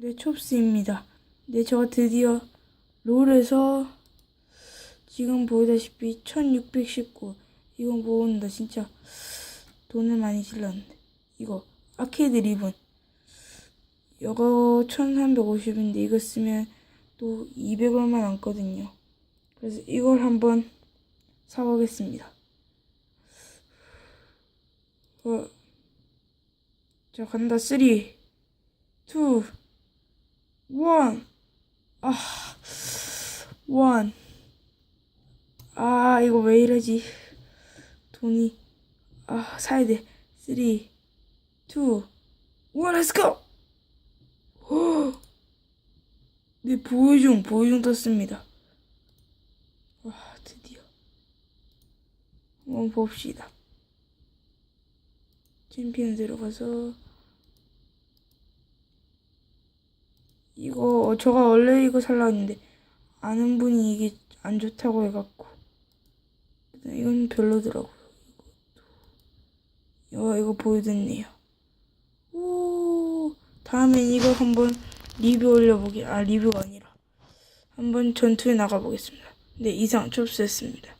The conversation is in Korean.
네, 촉스입니다. 네, 제가 드디어 롤에서 지금 보이다시피 1619 이거 모은다 진짜 돈을 많이 질렀는데 이거 아케이드 리본 이거 1350인데 이거 쓰면 또 200얼마 남거든요. 그래서 이걸 한번 사보겠습니다. 어, 자 간다 3 2 1 아, 원. 아, 이거 왜 이러지? 돈이. 아, 사야 돼. 3, 2, 1, 렛츠고! 네, 보여중, 보여중 떴습니다. 와, 드디어. 한번 봅시다. 챔피언 들어가서. 이거 저가 원래 이거 살라 했는데 아는 분이 이게 안 좋다고 해갖고 이건 별로더라고요. 이거 이거 보여드네요. 오 다음엔 이거 한번 리뷰 올려보기 아 리뷰가 아니라 한번 전투에 나가보겠습니다. 네 이상 접수했습니다.